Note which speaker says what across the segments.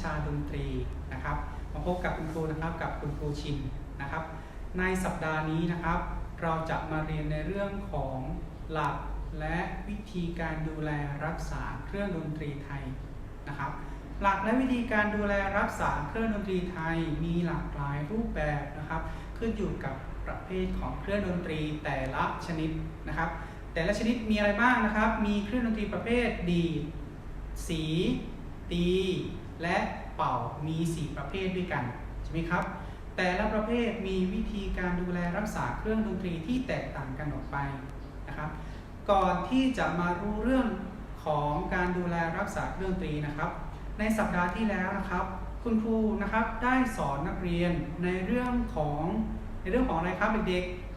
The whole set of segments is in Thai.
Speaker 1: สู่รายวิชาดนตรีนะครับ มาพบกับคุณครูนะครับกับคุณครูชินนะครับ ในสัปดาห์นี้นะครับ เราจะมาเรียนในเรื่องของหลักและวิธีการดูแลรักษาเครื่องดนตรีไทยนะครับ หลักและวิธีการดูแลรักษาเครื่องดนตรีไทยมีหลากหลายรูปแบบนะครับ ขึ้นอยู่กับประเภทของเครื่องดนตรีแต่ละชนิดนะครับ แต่ละชนิดมีอะไรบ้างนะครับ มีเครื่องดนตรีประเภทดี สี ตี และเป่ามี 4 ประเภทด้วยกันใช่ไหมครับ แต่ละประเภทมีวิธีการดูแลรักษาเครื่องดนตรีที่แตกต่างกันออกไปนะครับ ก่อนที่จะมารู้เรื่องของการดูแลรักษาเครื่องดนตรีนะครับ ในสัปดาห์ที่แล้วนะครับ คุณครูนะครับได้สอนนักเรียนในเรื่องของในเรื่องของอะไรครับเด็กๆ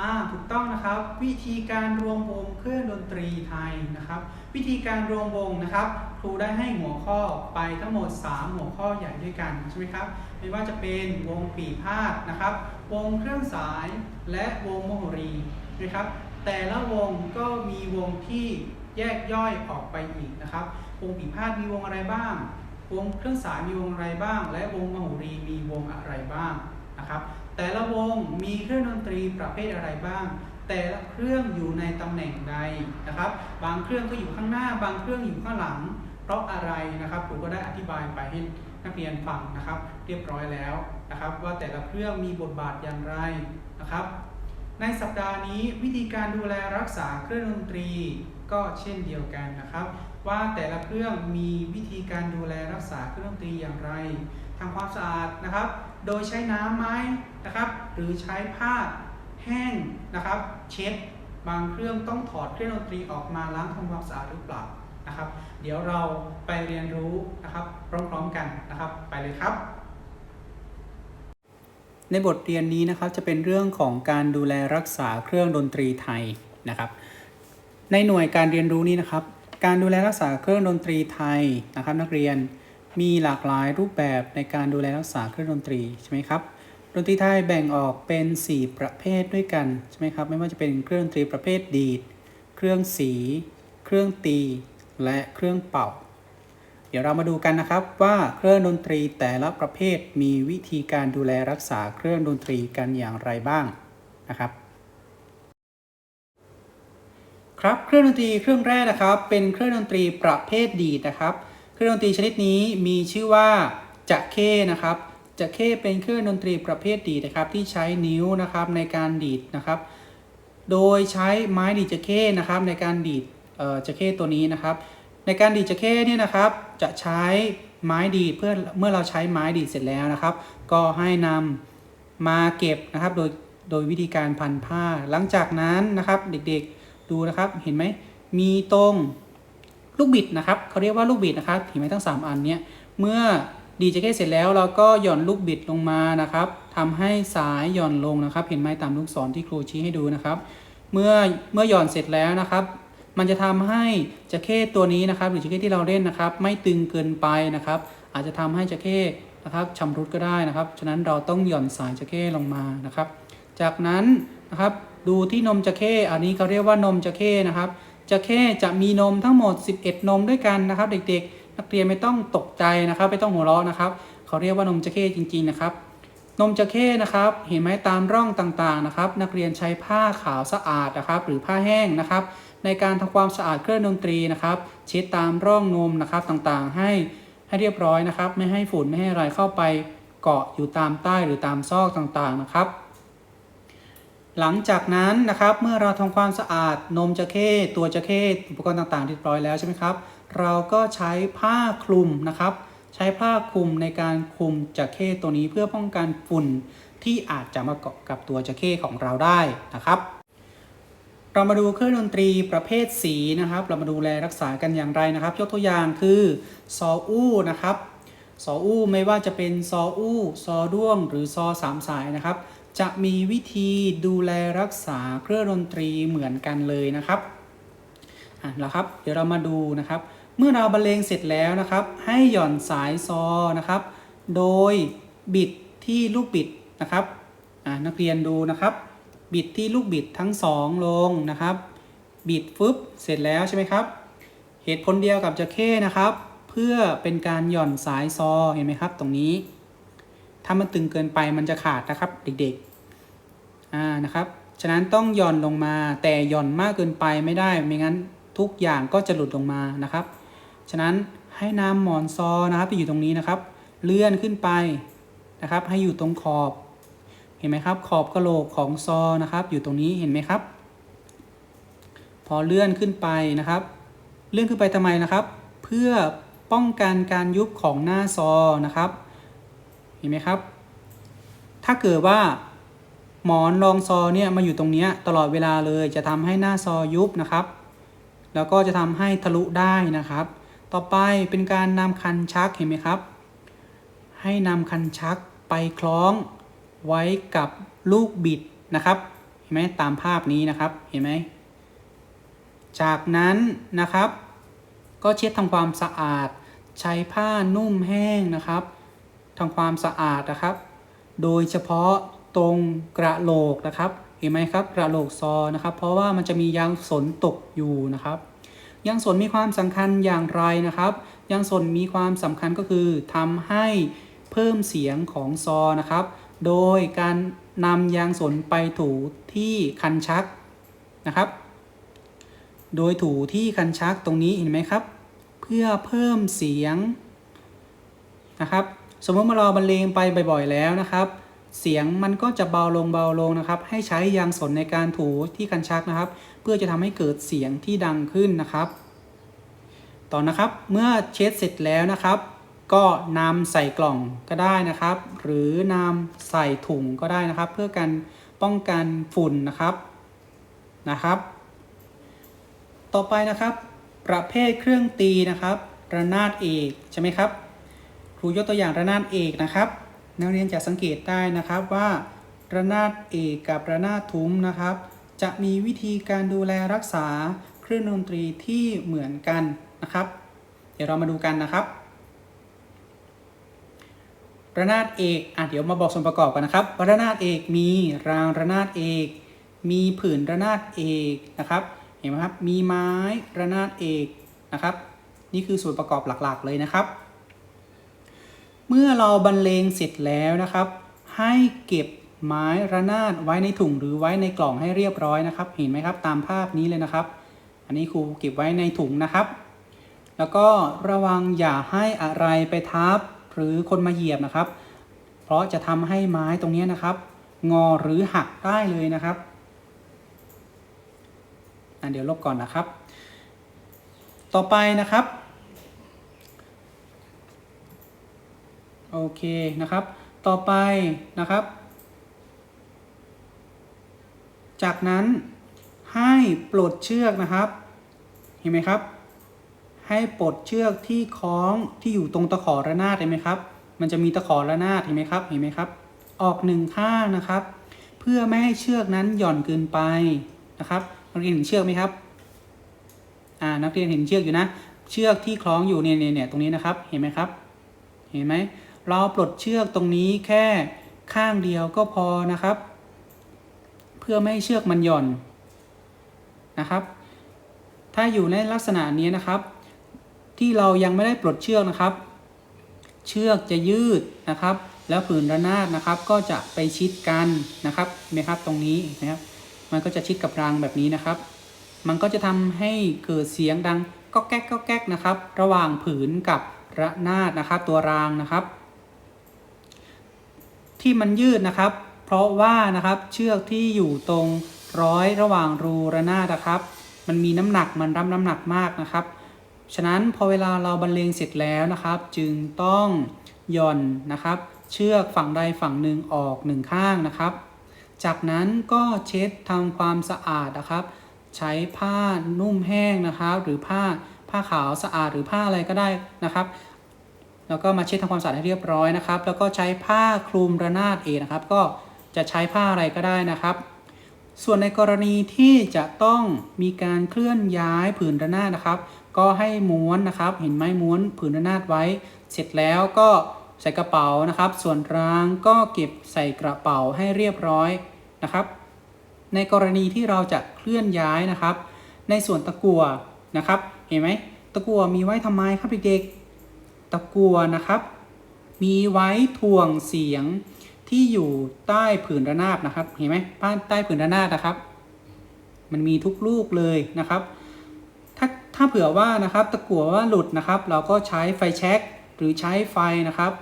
Speaker 1: อ่าถูกต้องนะครับ วิธีการรวมวงเครื่องดนตรีไทยนะครับ วิธีการรวมวงนะครับ ครูได้ให้หัวข้อไปทั้งหมด 3 หัวข้อใหญ่ด้วยกันใช่ไหมครับไม่ว่าจะเป็นวงปีพาดนะครับ วงเครื่องสายและวงโมโหรีนะครับ แต่ละวงก็มีวงที่แยกย่อยออกไปอีกนะครับ วงปีพาดมีวงอะไรบ้าง วงเครื่องสายมีวงอะไรบ้าง และวงมโหรีมีวงอะไรบ้างนะครับ แต่ละวงมีเครื่องดนตรีประเภทอะไรบ้าง แต่ละเครื่องอยู่ในตำแหน่งใดนะครับ บางเครื่องก็อยู่ข้างหน้า บางเครื่องอยู่ข้างหลัง เพราะอะไรนะครับผมก็ได้อธิบายไปให้นักเรียนฟังนะครับ เรียบร้อยแล้วนะครับ ว่าแต่ละเครื่องมีบทบาทอย่างไรนะครับ ในสัปดาห์นี้วิธีการดูแลรักษาเครื่องดนตรีก็เช่นเดียวกันนะครับ ว่าแต่ละเครื่องมีวิธีการดูแลรักษาเครื่องดนตรีอย่างไรทำความสะอาดนะครับ โดยใช้น้ำไหม นะครับ หรือใช้ผ้าแห้งนะครับ เช็ดบางเครื่องต้องถอดเครื่องดนตรีออกมาล้างทำความสะอาดหรือเปล่านะครับ เดี๋ยวเราไปเรียนรู้นะครับพร้อมๆกันนะครับ ไปเลยครับ ในบทเรียนนี้นะครับจะเป็นเรื่องของการดูแลรักษาเครื่องดนตรีไทยนะครับ ในหน่วยการเรียนรู้นี้นะครับ การดูแลรักษาเครื่องดนตรีไทยนะครับ นักเรียนมีหลากหลายรูปแบบในการดูแลรักษาเครื่องดนตรีใช่ไหมครับ ดนตรีไทยแบ่งออกเป็น 4 ประเภทด้วยกันใช่ไหมครับ ไม่ว่าจะเป็นเครื่องดนตรีประเภทดีด เครื่องสี เครื่องตี และเครื่องเป่า เดี๋ยวเรามาดูกันนะครับว่าเครื่องดนตรีแต่ละประเภทมีวิธีการดูแลรักษาเครื่องดนตรีกันอย่างไรบ้างนะครับ ครับเครื่องดนตรีเครื่องแรกนะครับ เป็นเครื่องดนตรีประเภทดีดนะครับ เครื่องดนตรีชนิดนี้มีชื่อว่าจะเข้นะครับ จะเข้เป็นเครื่องดนตรีประเภทดีนะครับ ที่ใช้นิ้วนะครับในการดีดนะครับ โดยใช้ไม้ดีดจะเข้นะครับ ในการดีดเอ่อจะเข้ตัวนี้นะครับ ในการดีดจะเข้เนี่ยนะครับ จะใช้ไม้ดีดเพื่อเมื่อเราใช้ไม้ดีดเสร็จแล้วนะครับ ก็ให้นำมาเก็บนะครับ โดยโดยวิธีการพันผ้า หลังจากนั้นนะครับ เด็กๆดูนะครับเห็นไหมมีตรงลูกบิดนะครับเขาเรียกว่าลูกบิดนะครับเห็นไหมทั้ง 3 อันเนี้ยเมื่อ ดีจะแค่เสร็จแล้วเราก็หย่อนลูกบิดลงมานะครับทำให้สายหย่อนลงนะครับ เห็นไหมตามลูกศรที่ครูชี้ให้ดูนะครับ เมื่อเมื่อหย่อนเสร็จแล้วนะครับมันจะทำให้จะเข้ตัวนี้นะครับ หรือจะเข้ที่เราเล่นนะครับ ไม่ตึงเกินไปนะครับ อาจจะทำให้จะเข้นะครับชำรุดก็ได้นะครับ ฉะนั้นเราต้องหย่อนสายจะเข้ลงมานะครับ จากนั้นนะครับดูที่นมจะเข้อันนี้เขาเรียกว่านมจะเข้นะครับจะเข้จะมีนมทั้งหมด 11 นมด้วยกันนะครับ เด็กๆ นักเรียนไม่ต้องตกใจนะครับ ไม่ต้องหัวเราะนะครับ เขาเรียกว่านมจะเข้จริง ๆนะครับ นมจะเข้นะครับ เห็นไหมตามร่องต่างๆนะครับ นักเรียนใช้ผ้าขาวสะอาดนะครับ หรือผ้าแห้งนะครับ ในการทำความสะอาดเครื่องดนตรีนะครับ เช็ดตามร่องนมนะครับต่างๆ ให้ให้เรียบร้อยนะครับ ไม่ให้ฝุ่นไม่ให้อะไรเข้าไปเกาะอยู่ตามใต้หรือตามซอกต่างๆนะครับ หลังจากนั้นนะครับเมื่อเราทำความสะอาดนมจะเข้ตัวจะเข้อุปกรณ์ต่างๆเรียบร้อยแล้วใช่ไหมครับ เราก็ใช้ผ้าคลุมนะครับ ใช้ผ้าคลุมในการคลุมจระเข้ตัวนี้เพื่อป้องกันฝุ่นที่อาจจะมาเกาะกับตัวจระเข้ของเราได้นะครับ เรามาดูเครื่องดนตรีประเภทสีนะครับ เรามาดูแลรักษากันอย่างไรนะครับ ยกตัวอย่างคือซออู้นะครับซออู้ไม่ว่าจะเป็นซออู้ซอด้วง หรือซอสามสายนะครับ จะมีวิธีดูแลรักษาเครื่องดนตรีเหมือนกันเลยนะครับอะแล้วครับ เดี๋ยวเรามาดูนะครับ เมื่อเราบรรเลงเสร็จแล้วนะครับ ให้หย่อนสายซอนะครับ โดยบิดที่ลูกบิดนะครับนักเรียนดูนะครับ บิดที่ลูกบิดทั้งสองลงนะครับ บิดฟึบเสร็จแล้วใช่ไหมครับ เหตุผลเดียวกับจะเข้นะครับ เพื่อเป็นการหย่อนสายซอเห็นไหมครับ ตรงนี้ ถ้ามันตึงเกินไปมันจะขาดนะครับเด็กๆอ่านะครับฉะนั้นต้องหย่อนลงมาแต่หย่อนมากเกินไปไม่ได้ไม่งั้นทุกอย่างก็จะหลุดลงมานะครับ ฉะนั้นให้นำหมอนซอนะครับที่อยู่ตรงนี้นะครับ เลื่อนขึ้นไปนะครับ ให้อยู่ตรงขอบ เห็นไหมครับ ขอบกระโหลกของซอนะครับ อยู่ตรงนี้เห็นไหมครับ พอเลื่อนขึ้นไปนะครับ เลื่อนขึ้นไปทำไมนะครับ เพื่อป้องกันการยุบของหน้าซอนะครับ เห็นไหมครับ ถ้าเกิดว่าหมอนรองซอเนี่ยมาอยู่ตรงนี้ตลอดเวลาเลยจะทำให้หน้าซอยุบนะครับ แล้วก็จะทำให้ทะลุได้นะครับ ต่อไปเป็นการนำคันชักเห็นไหมครับ ให้นำคันชักไปคล้องไว้กับลูกบิดนะครับ เห็นไหมตามภาพนี้นะครับ เห็นไหม จากนั้นนะครับ ก็เช็ดทำความสะอาด ใช้ผ้านุ่มแห้งนะครับทำความสะอาดนะครับ โดยเฉพาะตรงกระโหลกนะครับ เห็นไหมครับ กระโหลกซอนะครับ เพราะว่ามันจะมียางสนตกอยู่นะครับ ยางสนมีความสำคัญอย่างไรนะครับยางสนมีความสำคัญก็คือทำให้เพิ่มเสียงของซอนะครับ โดยการนำยางสนไปถูที่คันชักนะครับ โดยถูที่คันชักตรงนี้เห็นไหมครับ เพื่อเพิ่มเสียงนะครับ สมมติว่าเราบรรเลงไปบ่อยๆแล้วนะครับ เสียงมันก็จะเบาลงเบาลงนะครับ ให้ใช้ยางสนในการถูที่คันชักนะครับ เพื่อจะทำให้เกิดเสียงที่ดังขึ้นนะครับ ต่อนะครับเมื่อเช็ดเสร็จแล้วนะครับ ก็นำใส่กล่องก็ได้นะครับ หรือนำใส่ถุงก็ได้นะครับ เพื่อการป้องกันฝุ่นนะครับนะครับ ต่อไปนะครับ ประเภทเครื่องตีนะครับ ระนาดเอกใช่ไหมครับครูยกตัวอย่างระนาดเอกนะครับ นักเรียนจะสังเกตได้นะครับว่า ระนาดเอกกับระนาดทุ้มนะครับ จะมีวิธีการดูแลรักษาเครื่องดนตรีที่เหมือนกันนะครับ เดี๋ยวเรามาดูกันนะครับ ระนาดเอกอะเดี๋ยวมาบอกส่วนประกอบกันนะครับระนาดเอกมีรางระนาดเอก มีผืนระนาดเอกนะครับเห็นไหมครับมีไม้ระนาดเอกนะครับ นี่คือส่วนประกอบหลักๆเลยนะครับ เมื่อเราบรรเลงเสร็จแล้วนะครับ ให้เก็บไม้ระนาดไว้ในถุงหรือไว้ในกล่องให้เรียบร้อยนะครับ เห็นไหมครับตามภาพนี้เลยนะครับ อันนี้ครูเก็บไว้ในถุงนะครับ แล้วก็ระวังอย่าให้อะไรไปทับหรือคนมาเหยียบนะครับ เพราะจะทำให้ไม้ตรงนี้นะครับ งอหรือหักได้เลยนะครับอะเดี๋ยวลบก่อนนะครับ ต่อไปนะครับ โอเคนะครับ ต่อไปนะครับ จากนั้นให้ปลดเชือกนะครับ เห็นไหมครับ ให้ปลดเชือกที่คล้องที่อยู่ตรงตะขอระนาดเห็นไหมครับ มันจะมีตะขอระนาดเห็นไหมครับ เห็นไหมครับ ออกหนึ่งข้างนะครับ เพื่อไม่ให้เชือกนั้นหย่อนเกินไปนะครับนักเรียนเห็นเชือกไหมครับ อ่า นักเรียนเห็นเชือกอยู่นะ เชือกที่คล้องอยู่เนี่ยเนี่ยตรงนี้นะครับ เห็นไหมครับ เห็นไหม เราปลดเชือกตรงนี้แค่ข้างเดียวก็พอนะครับ เพื่อไม่ให้เชือกมันหย่อนนะครับ ถ้าอยู่ในลักษณะนี้นะครับ ที่เรายังไม่ได้ปลดเชือกนะครับ เชือกจะยืดนะครับ แล้วผืนระนาดนะครับ ก็จะไปชิดกันนะครับเห็นไหมครับตรงนี้นะครับ มันก็จะชิดกับรางแบบนี้นะครับ มันก็จะทำให้เกิดเสียงดังก็แก๊กก็แก๊กนะครับ ระหว่างผืนกับระนาดนะครับ ตัวรางนะครับ ที่มันยืดนะครับ เพราะว่านะครับเชือกที่อยู่ตรงร้อยระหว่างรูระนาดนะครับ มันมีน้ำหนักมันรับน้ำหนักมากนะครับ ฉะนั้นพอเวลาเราบรรเลงเสร็จแล้วนะครับ จึงต้องหย่อนนะครับ เชือกฝั่งใดฝั่งหนึ่งออกหนึ่งข้างนะครับ จากนั้นก็เช็ดทำความสะอาดนะครับ ใช้ผ้านุ่มแห้งนะครับ หรือผ้าผ้าขาวสะอาดหรือผ้าอะไรก็ได้นะครับ แล้วก็มาเช็ดทำความสะอาดให้เรียบร้อยนะครับ แล้วก็ใช้ผ้าคลุมระนาดเองนะครับ ก็จะใช้ผ้าอะไรก็ได้นะครับ ส่วนในกรณีที่จะต้องมีการเคลื่อนย้ายผืนระนาดนะครับ ก็ให้ม้วนนะครับ เห็นไหมม้วนผืนระนาดไว้ เสร็จแล้วก็ใส่กระเป๋านะครับ ส่วนรางก็เก็บใส่กระเป๋าให้เรียบร้อยนะครับ ในกรณีที่เราจะเคลื่อนย้ายนะครับ ในส่วนตะกั่วนะครับ เห็นไหมตะกั่วมีไว้ทำไมครับเด็กๆ ตะกัวนะครับ มีไว้ถ่วงเสียงที่อยู่ใต้ผืนระนาบนะครับ เห็นไหมป้านใต้ผืนระนาบนะครับ มันมีทุกลูกเลยนะครับ ถ้าถ้าเผื่อว่านะครับตะกั่วว่าหลุดนะครับ เราก็ใช้ไฟแช็กหรือใช้ไฟนะครับ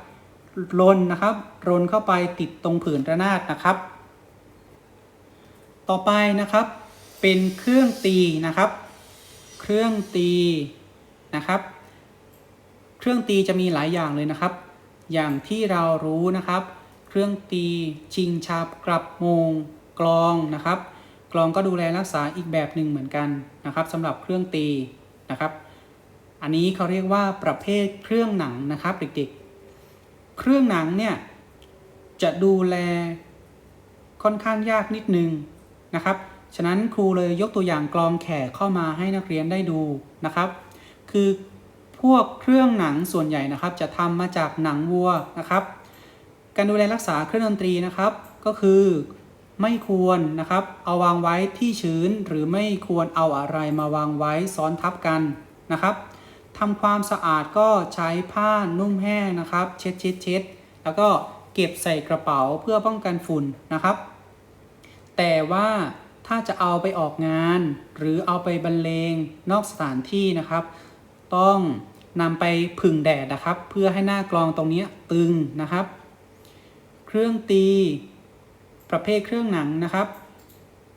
Speaker 1: รนนะครับรนเข้าไปติดตรงผืนระนาดนะครับ ต่อไปนะครับ เป็นเครื่องตีนะครับ เครื่องตีนะครับ เครื่องตีจะมีหลายอย่างเลยนะครับ อย่างที่เรารู้นะครับ เครื่องตีชิงชับกลับโมงกลองนะครับ กลองก็ดูแลรักษาอีกแบบหนึ่งเหมือนกันนะครับสำหรับเครื่องตีนะครับ อันนี้เขาเรียกว่าประเภทเครื่องหนังนะครับเด็กๆ เครื่องหนังเนี่ยจะดูแลค่อนข้างยากนิดนึงนะครับ ฉะนั้นครูเลยยกตัวอย่างกลองแขกเข้ามาให้นักเรียนได้ดูนะครับ คือ พวกเครื่องหนังส่วนใหญ่นะครับจะทำมาจากหนังวัวนะครับ การดูแลรักษาเครื่องดนตรีนะครับ ก็คือไม่ควรนะครับ เอาวางไว้ที่ชื้นหรือไม่ควรเอาอะไรมาวางไว้ซ้อนทับกันนะครับทำความสะอาดก็ใช้ผ้านุ่มแห้งนะครับ เช็ดเช็ดเช็ดแล้วก็เก็บใส่กระเป๋าเพื่อป้องกันฝุ่นนะครับ แต่ว่าถ้าจะเอาไปออกงาน หรือเอาไปบรรเลงนอกสถานที่นะครับ ต้อง นำไปผึ่งแดดนะครับ เพื่อให้หน้ากลองตรงนี้ตึงนะครับ เครื่องตีประเภทเครื่องหนังนะครับ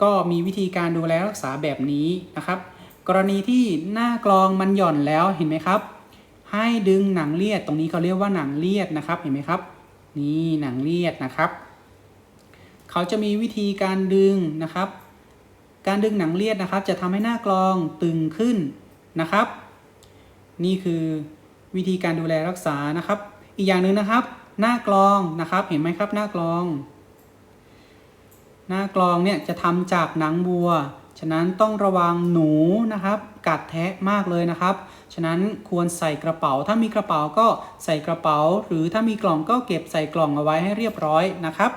Speaker 1: ก็มีวิธีการดูแลรักษาแบบนี้นะครับ กรณีที่หน้ากลองมันหย่อนแล้วเห็นไหมครับ ให้ดึงหนังเลียดตรงนี้เขาเรียกว่าหนังเลียดนะครับเห็นไหมครับ นี่หนังเลียดนะครับ เขาจะมีวิธีการดึงนะครับ การดึงหนังเลียดนะครับ จะทำให้หน้ากลองตึงขึ้นนะครับ นี่คือวิธีการดูแลรักษานะครับ อีกอย่างหนึ่งนะครับ หน้ากลองนะครับ เห็นไหมครับ หน้ากลอง หน้ากลองเนี่ยจะทำจากหนังวัว ฉะนั้นต้องระวังหนูนะครับ กัดแทะมากเลยนะครับ ฉะนั้นควรใส่กระเป๋า ถ้ามีกระเป๋าก็ใส่กระเป๋า หรือถ้ามีกล่องก็เก็บใส่กล่องเอาไว้ให้เรียบร้อยนะครับ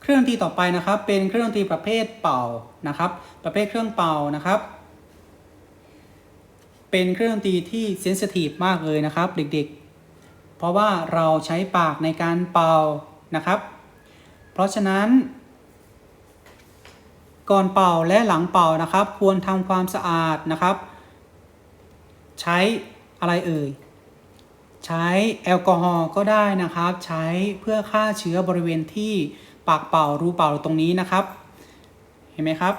Speaker 1: เครื่องดนตรีต่อไปนะครับเป็นเครื่องดนตรีประเภทเป่านะครับ ประเภทเครื่องเป่านะครับ เป็นเครื่องดนตรีที่เซนซิทีฟมากเลยนะครับ เด็กๆ เพราะว่าเราใช้ปากในการเป่านะครับ เพราะฉะนั้น ก่อนเป่าและหลังเป่านะครับ ควรทำความสะอาดนะครับ ใช้อะไรเอ่ยใช้แอลกอฮอล์ก็ได้นะครับ ใช้เพื่อฆ่าเชื้อบริเวณที่ปากเป่ารูเป่าตรงนี้นะครับ เห็นไหมครับ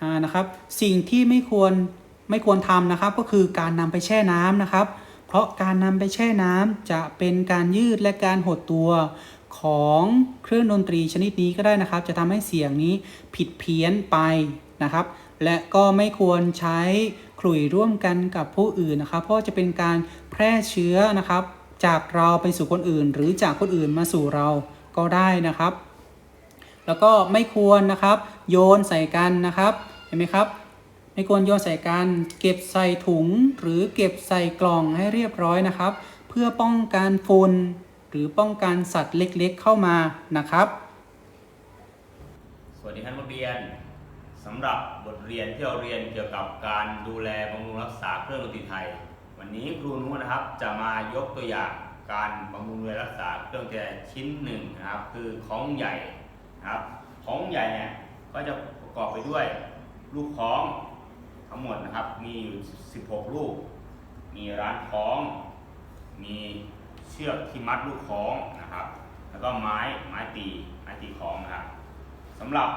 Speaker 1: อ่านะครับ สิ่งที่ไม่ควร ไม่ควรทำนะครับ ก็คือการนำไปแช่น้ำนะครับ เพราะการนำไปแช่น้ำจะเป็นการยืดและการหดตัวของเครื่องดนตรีชนิดนี้ก็ได้นะครับ จะทำให้เสียงนี้ผิดเพี้ยนไปนะครับ และก็ไม่ควรใช้ขลุ่ยร่วมกันกับผู้อื่นนะครับ เพราะจะเป็นการแพร่เชื้อนะครับ จากเราไปสู่คนอื่น หรือจากคนอื่นมาสู่เราก็ได้นะครับ แล้วก็ไม่ควรนะครับ โยนใส่กันนะครับเห็นไหมครับ ไม่ควรโยนใส่กัน เก็บใส่ถุง หรือเก็บใส่กล่องให้เรียบร้อยนะครับ เพื่อป้องกันฝุ่นหรือป้องกันสัตว์เล็กๆเข้ามานะครับ
Speaker 2: สวัสดีท่านนักเรียนสำหรับบทเรียนที่เราเรียนเกี่ยวกับการดูแลบำรุงรักษาเครื่องดนตรีไทย วันนี้ครูนุนะครับจะมายกตัวอย่างการบำรุงดูแลรักษาเครื่องดนตรีชิ้นหนึ่งนะครับ คือของใหญ่นะครับของใหญ่เนี่ยก็จะประกอบไปด้วย ลูกของ ทั้งหมดนะครับมีอยู่ 16 ลูก มีร้านคล้อง มีเชือกที่มัดลูกคล้องนะครับ แล้วก็ไม้ไม้ตีไม้ตีคล้องนะครับสำหรับ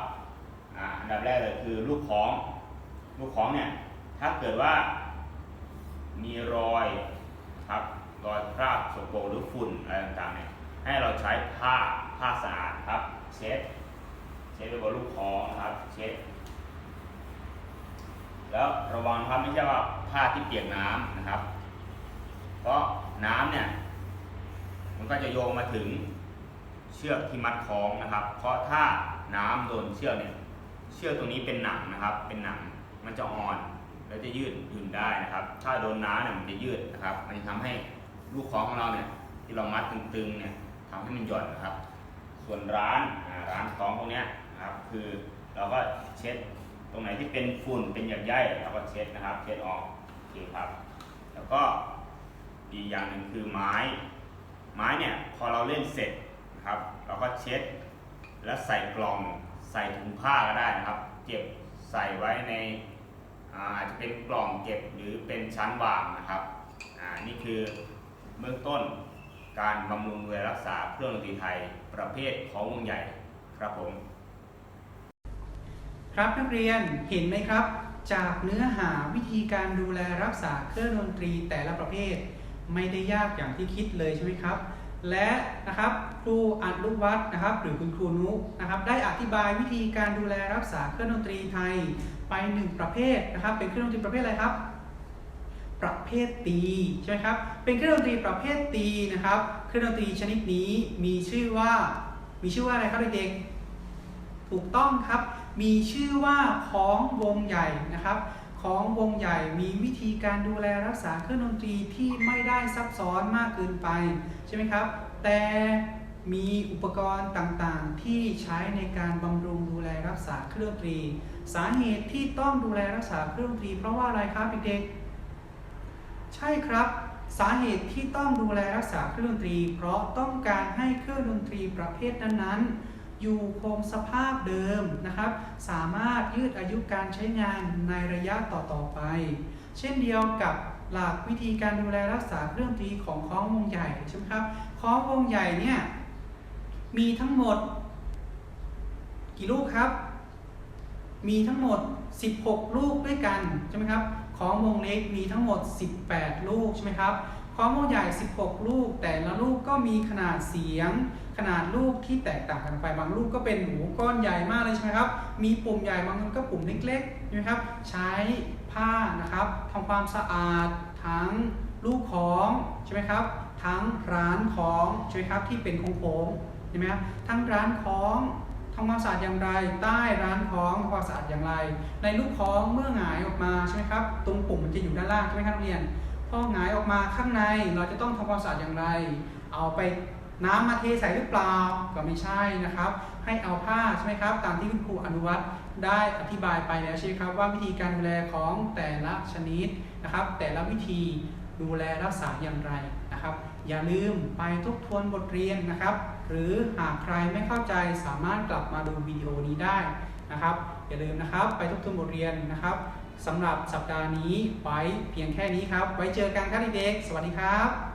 Speaker 2: อันดับแรกเลยคือลูกของ ลูกของเนี่ยถ้าเกิดว่ามีรอยครับรอยคราบสกปรกหรือฝุ่นอะไรต่างๆเนี่ยให้เราใช้ผ้าผ้าสะอาดครับ เช็ดเช็ดไปบนลูกของนะครับ เช็ด แล้วระวังครับไม่ใช่ว่าผ้าที่เปียกน้ำนะครับ เพราะน้ำเนี่ย มันก็จะโยงมาถึงเชือกที่มัดคล้องนะครับ เพราะถ้าน้ำโดนเชือกเนี่ย เชือกตรงนี้เป็นหนังนะครับ เป็นหนังมันจะอ่อนแล้วจะยืดหยุ่นได้นะครับ ถ้าโดนน้ำเนี่ยมันจะยืดนะครับ มันจะทำให้ลูกคล้องของเราเนี่ย ที่เรามัดตึงๆเนี่ยทำให้มันหย่อนนะครับ ส่วนร้านร้านคล้องพวกเนี้ยนะครับ คือเราก็เช็ด ตรงไหนที่เป็นฝุ่นเป็นหยักใยเราก็เช็ดนะครับ เช็ดออกโอเคครับ แล้วก็อีกอย่างหนึ่งคือไม้ ไม้เนี่ยพอเราเล่นเสร็จนะครับ เราก็เช็ด แล้วใส่กล่องใส่ถุงผ้าก็ได้นะครับ เก็บใส่ไว้ในอาจจะเป็นกล่องเก็บหรือเป็นชั้นวางนะครับอ่านี่คือเบื้องต้นการบำรุงดูแลรักษาเครื่องดนตรีไทยประเภทของวงใหญ่ครับผม
Speaker 1: ครับนักเรียนเห็นไหมครับ จากเนื้อหาวิธีการดูแลรักษาเครื่องดนตรีแต่ละประเภท ไม่ได้ยากอย่างที่คิดเลยใช่ไหมครับ และนะครับครูอัดลูกวัดนะครับ หรือคุณครูนุนะครับ ได้อธิบายวิธีการดูแลรักษาเครื่องดนตรีไทยไปหนึ่งประเภทนะครับ เป็นเครื่องดนตรีประเภทอะไรครับประเภทตีใช่ไหมครับ เป็นเครื่องดนตรีประเภทตีนะครับ เครื่องดนตรีชนิดนี้มีชื่อว่า มีชื่อว่าอะไรครับเด็กๆถูกต้องครับ มีชื่อว่าของวงใหญ่นะครับ ของวงใหญ่มีวิธีการดูแลรักษาเครื่องดนตรีที่ไม่ได้ซับซ้อนมากเกินไปใช่ไหมครับ แต่มีอุปกรณ์ต่างๆ ที่ใช้ในการบำรุงดูแลรักษาเครื่องดนตรี สาเหตุที่ต้องดูแลรักษาเครื่องดนตรี เพราะว่าอะไรครับเด็กๆใช่ครับสาเหตุที่ต้องดูแลรักษาเครื่องดนตรี เพราะต้องการให้เครื่องดนตรีประเภทนั้นๆ อยู่คงสภาพเดิมนะครับ สามารถยืดอายุการใช้งานในระยะต่อๆไป เช่นเดียวกับหลักวิธีการดูแลรักษาเครื่องดนตรีของคล้องวงใหญ่ใช่ไหมครับคล้องวงใหญ่เนี่ยมีทั้งหมด กี่ลูกครับ มีทั้งหมด 16 ลูกด้วยกันใช่ไหมครับ ของวงเล็กมีทั้งหมด 18 ลูกใช่ไหมครับ ของวงใหญ่ 16 ลูก แต่ละลูกก็มีขนาดเสียง ขนาดลูกที่แตกต่างกันไป บางลูกก็เป็นหมูก้อนใหญ่มากเลยใช่ไหมครับ มีปุ่มใหญ่บางมันก็ปุ่มเล็กๆใช่ไหมครับ ใช้ผ้านะครับทำความสะอาดทั้งลูกของใช่ไหมครับ ทั้งร้านของใช่ไหมครับที่เป็นโค้งๆใช่ไหมครับ ทั้งร้านของทำความสะอาดอย่างไร ใต้ร้านของทำความสะอาดอย่างไร ในลูกของเมื่อหงายออกมาใช่ไหมครับ ตรงปุ่มมันจะอยู่ด้านล่างใช่ไหมครับนักเรียน พอหงายออกมาข้างในเราจะต้องทำความสะอาดอย่างไร เอาไปน้ำมาเทใส่หรือเปล่าก็ไม่ใช่นะครับ ให้เอาผ้าใช่ไหมครับ ตามที่คุณครูอนุวัตได้อธิบายไปแล้วใช่ไหมครับว่าวิธีการดูแลของแต่ละชนิดนะครับ แต่ละวิธีดูแลรักษาอย่างไรนะครับ อย่าลืมไปทบทวนบทเรียนนะครับ หรือหากใครไม่เข้าใจสามารถกลับมาดูวิดีโอนี้ได้นะครับ อย่าลืมนะครับ ไปทบทวนบทเรียนนะครับ สำหรับสัปดาห์นี้ไว้เพียงแค่นี้ครับ ไว้เจอกันครับเด็กๆสวัสดีครับ